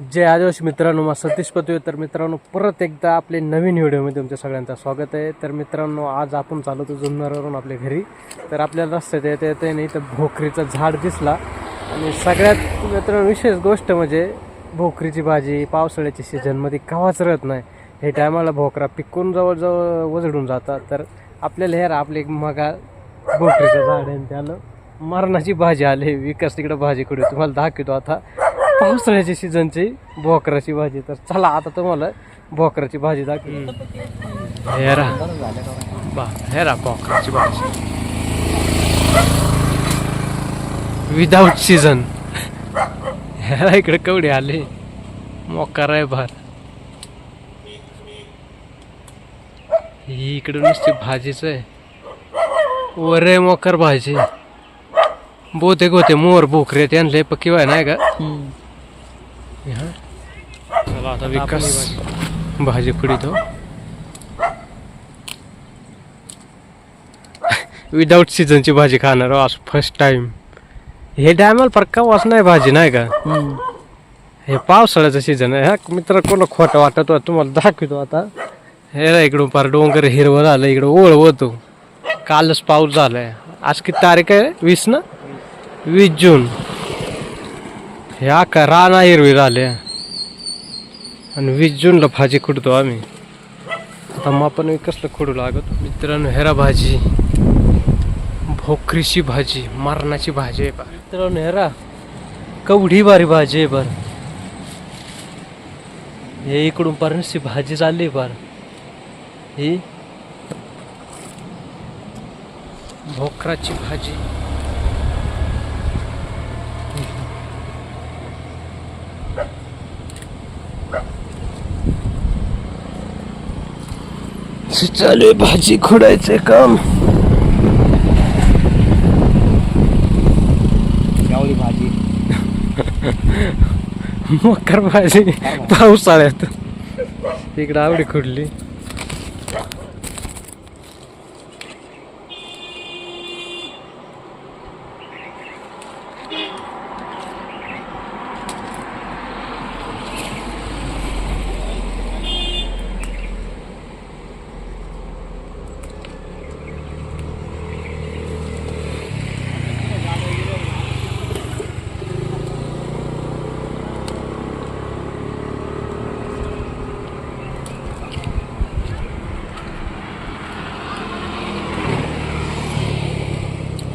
जय आदिवासी मित्रांनो मग सतीश पतवे तर मित्रांनो परत एकदा आपले नवीन व्हिडिओमध्ये तुमच्या सगळ्यांचं स्वागत आहे. तर मित्रांनो आज आपण चालवतो जुन्नरवरून आपल्या घरी. तर आपल्याला रस्त्यात येता येते नाही तर भोकरीचं झाड दिसला. आणि सगळ्यात मित्रांनो विशेष गोष्ट म्हणजे भोकरीची भाजी पावसाळ्याच्या सीझनमध्ये कवाच राहत नाही. हे टायमाला भोकरा पिकून जवळजवळ वजडून जातात. तर आपल्याला हे आपले मगा भोकरीचं झाड आहे त्यानं मरणाची भाजी आली. विकास तिकडं भाजी कडे तुम्हाला दाखवतो आता. पावसाळ्याच्या सीझनची भोकराची भाजी. तर चला आता तुम्हाला भोकराची भाजी दाखव हेरा बा हेरा भोकराची भाजी. विदाऊट सीझन ह्याला इकडे कवडे आले. मोकार आहे भार ही इकडे नुसती भाजीच आहे. वर आहे मोकार भाजी. बहुतेक होते मोर भोकरे त्यांना पक्की वाय नाही का. चला आता विकास भाजी खुडीतो विदाऊट सीझनची भाजी खाणार आज फर्स्ट टाइम हे टायमाला फरका वास नाही भाजी नाही का? हे पावसाळ्याचं सीझन आहे. हा मित्र कोण खोटं वाटत तुम्हाला दाखवतो आता. हे इकडून पार डोंगर हिरवं झालं इकडं ओळ होतो. कालच पाऊस झालाय. आज किती तारीख आहे? वीस ना? वीस जून. हे आका राना हिरवी झाले. आणि वीस जूनला भाजी खुडतो आम्ही. आता मग आपण कसलं खुडू लागत? मित्रांनो हेरा भाजी. भोकरीची भाजी मरणाची भाजी आहे बा. मित्रांनो हेरा. कवढी बारी भाजी आहे बर. हे इकडून पार भाजी चालली बार ही भोकराची भाजी. चालू आहे भाजी खोडायचे काम. गावली भाजी. मकर भाजी पावसाळ्यात. इकडं आवडी खुडली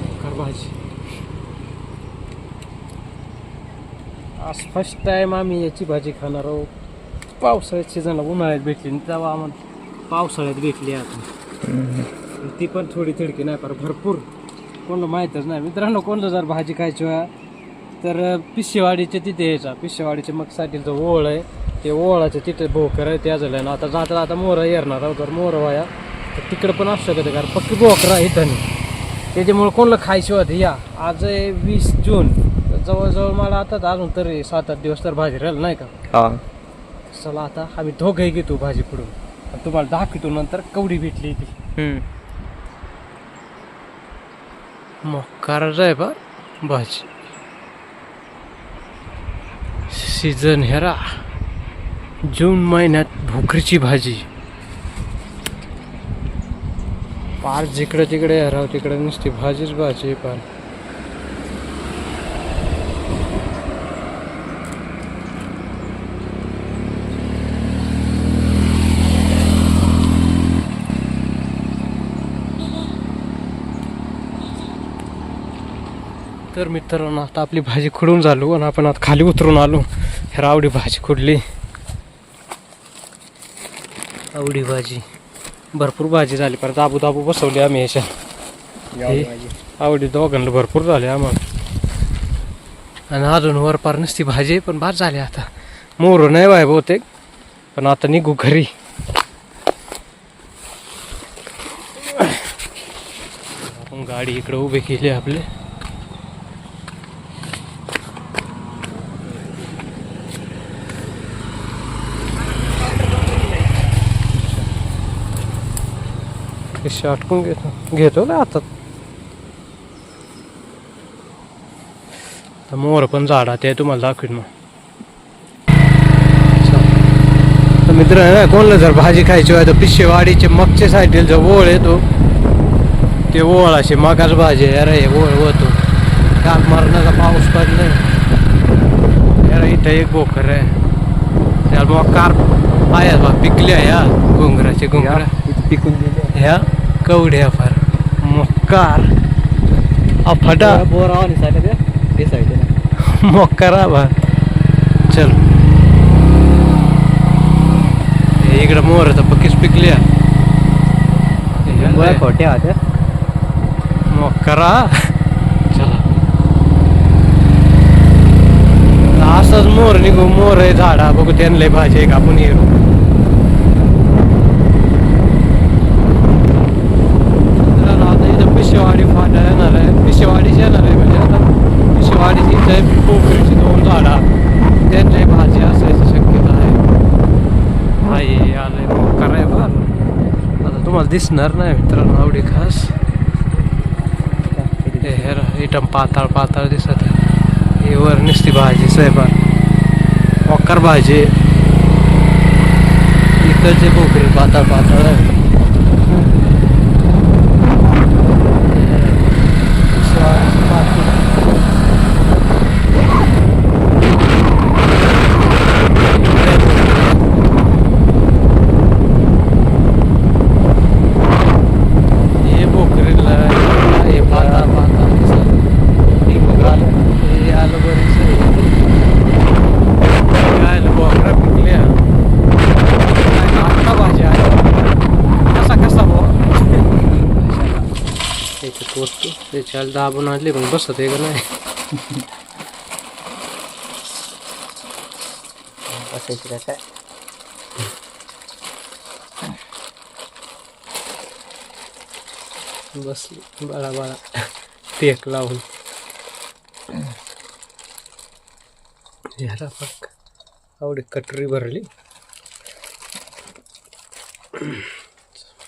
मकर भाजी आज फर्स्ट टाइम आम्ही याची भाजी खाणार आहोत. पावसाळ्यात सीझनला उन्हाळ्यात भेटली आणि तेव्हा आम्हाला पावसाळ्यात भेटली आता ती पण थोडी थडकी नाही पर भरपूर. कोणाला माहीतच नाही. मित्रांनो कोणाला जर भाजी खायची तर पिशेवाडीच्या तिथे यायचा. पिशेवाडीच्या मग साठी जो ओळ आहे ते ओळाच्या तिथे भोकर आहे त्या झालं. आता जाता जाता मोर येणार आहोत जर मोर वाया तर तिकडं पण असू शकते कारण पक्की भोकर आहे इथं त्याच्यामुळे कोणाला खायची होती या? आज आहे वीस जून. जवळजवळ मला आता अजून तरी सात आठ दिवस तर भाजी राहील नाही का? हा. चला आता आम्ही दोघंही घेतो भाजी पुढून. आणि तुम्हाला दाखवतो नंतर कवडी भेटली ती. मग करायचं आहे बा भाजी. सीझन हेरा. जून महिन्यात भोकरीची भाजी. पार जिकडे तिकडे हराव तिकडे नुसती भाजीच भाजी आहे पार. तर मित्रांनो आता आपली भाजी खुडून झालो आणि आपण आता खाली उतरून आलो. हे आवडी भाजी खुडली. आवडी भाजी. भरपूर भाजी झाली. परत दाबू दाबू बसवली आम्ही याच्या गावली? भाजी. आवडी दोघांना भरपूर झाले आम्हाला. आणि अजून वर पार नसती भाजी पण बाद झाली आता. मोर नाही बाय बहुतेक पण आता निघू घरी. आपण गाडी इकडे उभी केली आपली. कशी अटकून घेतो घेतो का आता. तर मोर पण झाडात आहे तुम्हाला दाखवीन मग. मित्र कोणाला जर भाजी खायची आहे तर पिशेवाडीचे मगच्या साईडला जो ओळ येतो ते ओळ असे मगाच भाजी आहे. अरे ओळ होतो. काल मरणाचा पाऊस पडलाय. अरे इथं एक बोकर आहे. त्याला मग कार आहे बा पिकल्या या घोंगराचे घोंगरा. पिकून गेले ह्या कवड्या फार मोकार अफटा बोर आवा निसायला ते साईड मोकार बा चल. इकडं मोर तर पक्कीच पिकल्या बरं खोट्या होत्या मोकरा. चला. असंच मोर निघू. मोर आहे झाडा. बघू त्यांना भाजी आहे का आपण येऊ चला, आता इथं पिशेवाडी फाटा येणार आहे पिशेवाडीची येणार आहे म्हणजे आता पिशेवाडीची इथं पोखरीची दोन झाडा त्यांची भाजी असायची शक्यता आहे आई आलंय मोकार आहे बरं आता तुम्हाला दिसणार नाही मित्रांनो आवडी खास. हेर इटम पाताळ पाताळ दिसत आहे. हे वर नुसती भाजी साहेबा. मोकार भाजी. इकडचे पोखरी पाताळ पाताळ आहे हे पोखरीला हे पाताळ पाताळ दिसत हे बघायला हे आलं बरीच काय बोकरा पिकल्या काय आता भाजी आहे कसा कसा बुवा त्याचे तोडतो त्याच्याला दाबून आणले पण बसत आहे का नाही? असायची काय काय? बसली बाळा बाळा. टेक लावून. याला बघ. आवडी कटरी भरली.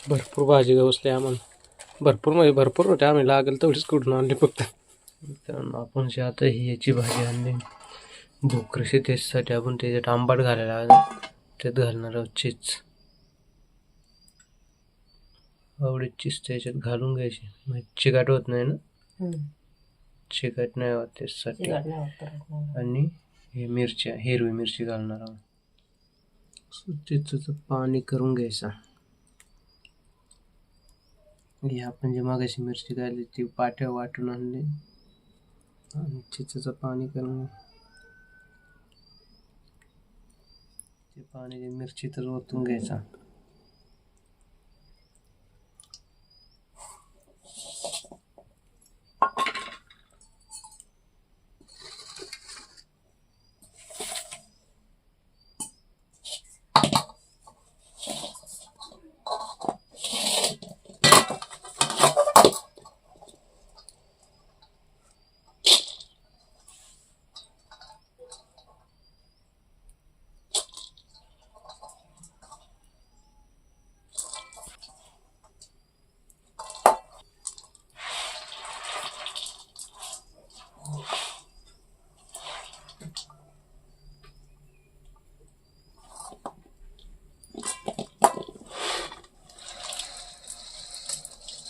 भरपूर भाजी गवसली आम्हाला. भरपूर म्हणजे भरपूर होते आम्ही लागेल तेवढीच कुठून आणली फक्त. मित्रांनो आपण जे आता ही याची भाजी आणली भोकरशी त्याच्यासाठी आपण त्याच्यात आंबाट घालायला. त्यात घालणार आहोत चीज. आवडीत चीज त्याच्यात घालून घ्यायची. म्हणजे चिकाट होत नाही ना? चिकट नाही होत त्याच्यासाठी. आणि हे मिरच्या हिरवी मिरची घालणार आहोत. चिचचं पाणी करून घ्यायचं. ही आपण जे मागाशी मिरची काढली ती पाट्या वाटून आणली. आणि चिचाचं पाणी करून ते पाणी मिरची तर ओतून घ्यायचा.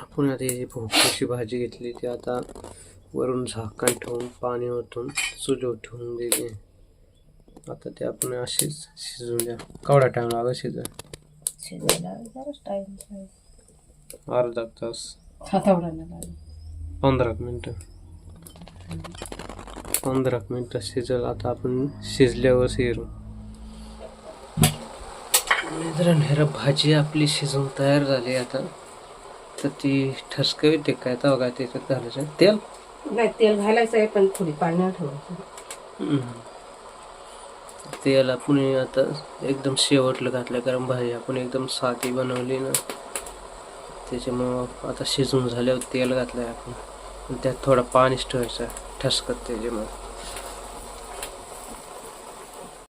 आपण आता ही भोपळ्याची भाजी घेतली ती आता वरून झाकण ठेवून पाणी ओतून चुलीवर ठेवून दिली आता ते आपण अशीच शिजवून द्या. केवढा टाइम लागला शिजा अर्धा तास. पंधरा मिनटं. पंधरा मिनटं शिजल आता आपण शिजल्यावर शिरू मित्रांनो ह्या भाजी आपली शिजून तयार झाली आता. तर ती ठसकं येते काय तर बघा त्याच्यात घालायचं. तेल? नाही तेल घालायचं आहे पण थोडी पाण्यावर ठेवायचं. तेल आपण आता एकदम शेवटलं घातलं कारण भाजी आपण एकदम साधी बनवली ना. त्याच्यामुळं आता शिजून झाल्यावर तेल घातलंय आपण. आणि त्यात थोडं पाणीच ठेवायचं ठसकत त्याच्यामुळं.